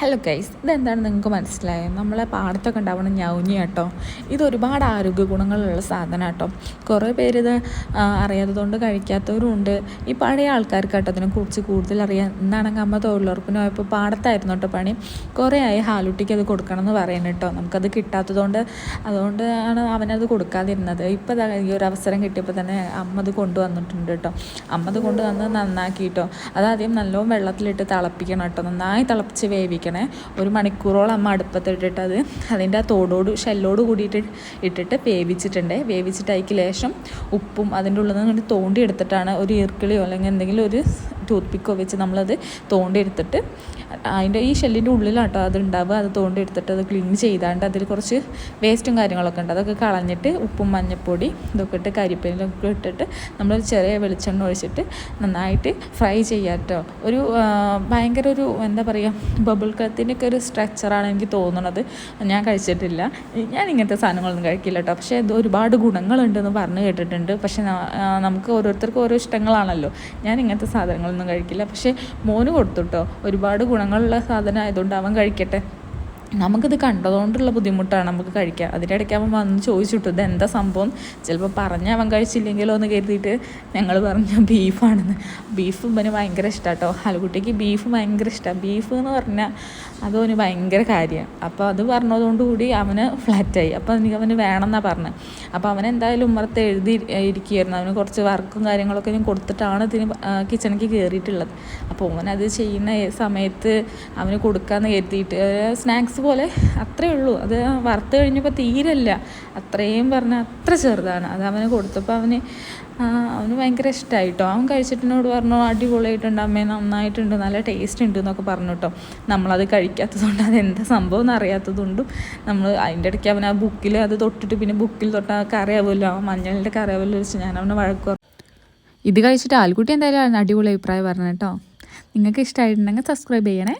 Hello guys ഇതെന്താണ് നിങ്ങൾക്ക് മനസ്സിലായത് നമ്മളെ പാടത്തൊക്കെ ഉണ്ടാവണം ഞൗഞ്ഞി കേട്ടോ ഇത് ഒരുപാട് ആരോഗ്യ ഗുണങ്ങളുള്ള സാധനം കേട്ടോ കുറേ പേര് ഇത് അറിയാത്തതുകൊണ്ട് കഴിക്കാത്തവരും ഉണ്ട് ഈ പഴയ ആൾക്കാർക്ക് കേട്ടോ അതിനെക്കുറിച്ച് കൂടുതൽ അറിയാം എന്നാണെങ്കിൽ അമ്മ തൊഴിലുറപ്പിന് പോയപ്പോൾ പാടത്തായിരുന്നു കേട്ടോ പണി. കുറേ ആയി ഹാലുട്ടിക്ക് അത് കൊടുക്കണം എന്ന് പറയുന്നത് കേട്ടോ. നമുക്കത് കിട്ടാത്തതുകൊണ്ട് അതുകൊണ്ട് ആണ് അവനത് കൊടുക്കാതിരുന്നത്. ഇപ്പോൾ ഈ ഒരു അവസരം കിട്ടിയപ്പോൾ തന്നെ അമ്മ അത് കൊണ്ടുവന്നിട്ടുണ്ട് കേട്ടോ. അമ്മ അത് കൊണ്ടുവന്ന് നന്നാക്കി കേട്ടോ അതാദ്യം നല്ലോണം വെള്ളത്തിലിട്ട് തിളപ്പിക്കണം കേട്ടോ. നന്നായി തിളപ്പിച്ച് വേവിക്കണേ. ഒരു മണിക്കൂറോളം അമ്മ അടുപ്പത്തിട്ടിട്ട് അത് അതിന്റെ ആ തോടോട് ഷെല്ലോട് കൂടിയിട്ട് ഇട്ടിട്ട് വേവിച്ചിട്ടുണ്ട്. വേവിച്ചിട്ട് അതിക്ക് ലേശം ഉപ്പും അതിന്റെ ഉള്ളിൽ നിന്ന് തോണ്ടി എടുത്തിട്ടാണ് ഒരു ഈർക്കിളിയോ അല്ലെങ്കിൽ എന്തെങ്കിലും ഒരു ടൂത്ത് പിക്കോ വെച്ച് നമ്മളത് തോണ്ടെടുത്തിട്ട് അതിന്റെ ഈ ഷെല്ലിന്റെ ഉള്ളിലാട്ടോ അത് ഉണ്ടാവുക അത് തോണ്ടെടുത്തിട്ട് അത് ക്ലീൻ ചെയ്താണ്ട് അതിൽ കുറച്ച് വേസ്റ്റും കാര്യങ്ങളൊക്കെ ഉണ്ട്. അതൊക്കെ കളഞ്ഞിട്ട് ഉപ്പും മഞ്ഞപ്പൊടി ഇതൊക്കെ ഇട്ട് കരിപ്പയിലൊക്കെ ഇട്ടിട്ട് നമ്മൾ ചെറിയ വെളിച്ചെണ്ണ ഒഴിച്ചിട്ട് നന്നായിട്ട് ഫ്രൈ ചെയ്യാട്ടോ. ഒരു ഭയങ്കര ഒരു എന്താ പറയുക ബബിൾ കത്തിന്റെയൊക്കെ ഒരു സ്ട്രക്ചറാണ് എനിക്ക് തോന്നുന്നത് ഞാൻ കഴിച്ചിട്ടില്ല. ഞാൻ ഇങ്ങനത്തെ സാധനങ്ങളൊന്നും കഴിക്കില്ല കേട്ടോ പക്ഷേ ഇത് ഒരുപാട് ഗുണങ്ങളുണ്ടെന്ന് പറഞ്ഞു കേട്ടിട്ടുണ്ട്. പക്ഷേ നമുക്ക് ഓരോരുത്തർക്കും ഓരോ ഇഷ്ടങ്ങളാണല്ലോ. ഞാൻ ഇങ്ങനത്തെ സാധനങ്ങളൊന്നും കഴിക്കില്ല. പക്ഷേ മോന് കൊടുത്തു കേട്ടോ ഒരുപാട് ഗുണങ്ങളുള്ള സാധനം ആയതുകൊണ്ട് അവൻ കഴിക്കട്ടെ. നമുക്കിത് കണ്ടതുകൊണ്ടുള്ള ബുദ്ധിമുട്ടാണ് നമുക്ക് കഴിക്കാം അതിന്റെ ഇടയ്ക്ക് അവൻ വന്ന് ചോദിച്ചിട്ടു ഇത് എന്താ സംഭവം? ചിലപ്പോൾ പറഞ്ഞ് അവൻ കഴിച്ചില്ലെങ്കിലോ എന്ന് കരുതിയിട്ട് ഞങ്ങൾ പറഞ്ഞു ബീഫാണെന്ന്. ബീഫ് ഇവന് ഭയങ്കര ഇഷ്ടമാണ് കേട്ടോ ഹലുകുട്ടിക്ക് ബീഫ് ഭയങ്കര ഇഷ്ടമാണ് ബീഫ് എന്ന് പറഞ്ഞാൽ അതവന് ഭയങ്കര കാര്യമാണ് അപ്പോൾ അത് പറഞ്ഞതുകൊണ്ടുകൂടി അവന് ഫ്ലാറ്റായി അപ്പോൾ എനിക്ക് അവന് വേണമെന്നാണ് പറഞ്ഞത് അപ്പോൾ അവൻ എന്തായാലും ഉമ്മറത്ത് എഴുതി ഇരിക്കുകയായിരുന്നു. അവന് കുറച്ച് വർക്കും കാര്യങ്ങളൊക്കെ ഞാൻ കൊടുത്തിട്ടാണ് ഇതിന് കിച്ചണിക്ക് കയറിയിട്ടുള്ളത് അപ്പോൾ അവനത് ചെയ്യുന്ന സമയത്ത് അവന് കൊടുക്കാമെന്ന് കരുതിയിട്ട് സ്നാക്സ് പോലെ അത്രയേ ഉള്ളൂ. അത് വറുത്ത് കഴിഞ്ഞപ്പോൾ തീരല്ല അത്രയും പറഞ്ഞാൽ അത്ര ചെറുതാണ്. അത് അവന് കൊടുത്തപ്പോൾ അവന് അവന് ഭയങ്കര ഇഷ്ടമായിട്ടോ അവൻ കഴിച്ചിട്ടിനോട് പറഞ്ഞു അടിപൊളിയായിട്ടുണ്ട് അമ്മേ നന്നായിട്ടുണ്ട് നല്ല ടേസ്റ്റ് ഉണ്ട് എന്നൊക്കെ പറഞ്ഞു കേട്ടോ. നമ്മളത് കഴിക്കാത്തതുകൊണ്ട് അതെന്താ സംഭവം എന്ന് അറിയാത്തതുകൊണ്ടും നമ്മൾ അതിന്റെ ഇടയ്ക്ക് അവൻ ആ ബുക്കിൽ അത് തൊട്ടിട്ട് പിന്നെ ബുക്കിൽ തൊട്ട് കറിയാവുമല്ലോ ആ മഞ്ഞളിന്റെ കറിയാവുമല്ലോ വെച്ച് ഞാൻ അവനെ വഴക്കു. ഇത് കഴിച്ചിട്ട് ആൽക്കുട്ടി എന്തായാലും അടിപൊളി അഭിപ്രായം പറഞ്ഞു കേട്ടോ. നിങ്ങൾക്ക് ഇഷ്ടമായിട്ടുണ്ടെങ്കിൽ സബ്സ്ക്രൈബ് ചെയ്യണേ.